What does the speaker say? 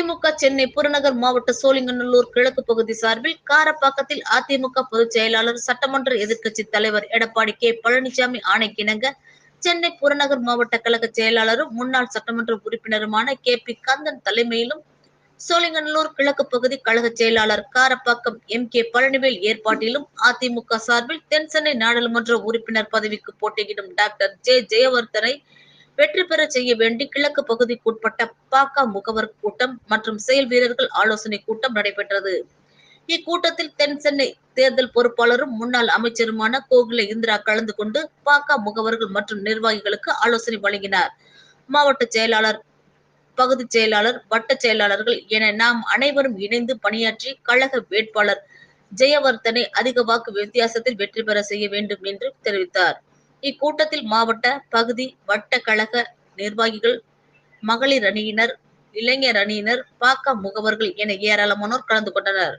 அதிமுக சென்னை புறநகர் மாவட்ட சோழிங்கநல்லூர் கிழக்கு பகுதி சார்பில் காரப்பாக்கத்தில் அதிமுக பொதுச் செயலாளர் சட்டமன்ற எதிர்க்கட்சி தலைவர் எடப்பாடி கே. பழனிசாமி ஆணைக்கிணங்க சென்னை புறநகர் மாவட்ட கழக செயலாளரும் முன்னாள் சட்டமன்ற உறுப்பினருமான கே. பி. கந்தன் தலைமையிலும் சோழிங்கநல்லூர் கிழக்கு பகுதி கழக செயலாளர் காரப்பாக்கம் எம். கே. பழனிவேல் ஏற்பாட்டிலும் அதிமுக சார்பில் தென்சென்னை நாடாளுமன்ற உறுப்பினர் பதவிக்கு போட்டியிடும் டாக்டர் ஜே. ஜெயவர்தனை வெற்றி பெற செய்ய வேண்டி கிழக்கு பகுதிக்குட்பட்ட பாக்க முகவர் கூட்டம் மற்றும் செயல் வீரர்கள் ஆலோசனை கூட்டம் நடைபெற்றது. இக்கூட்டத்தில் தென் சென்னை தேர்தல் பொறுப்பாளரும் முன்னாள் அமைச்சருமான கோகுல இந்திரா கலந்து கொண்டு பாக்க முகவர்கள் மற்றும் நிர்வாகிகளுக்கு ஆலோசனை வழங்கினார். மாவட்ட செயலாளர் பகுதி செயலாளர் வட்ட செயலாளர்கள் என நாம் அனைவரும் இணைந்து பணியாற்றி கழக வேட்பாளர் ஜெயவர்தனை அதிக வாக்கு வித்தியாசத்தில் வெற்றி பெற செய்ய வேண்டும் என்று தெரிவித்தார். இக்கூட்டத்தில் மாவட்ட பகுதி வட்ட கழக நிர்வாகிகள் மகளிர் அணியினர் இளைஞர் அணியினர் பாக்க முகவர்கள் என ஏராளமானோர் கலந்து கொண்டனர்.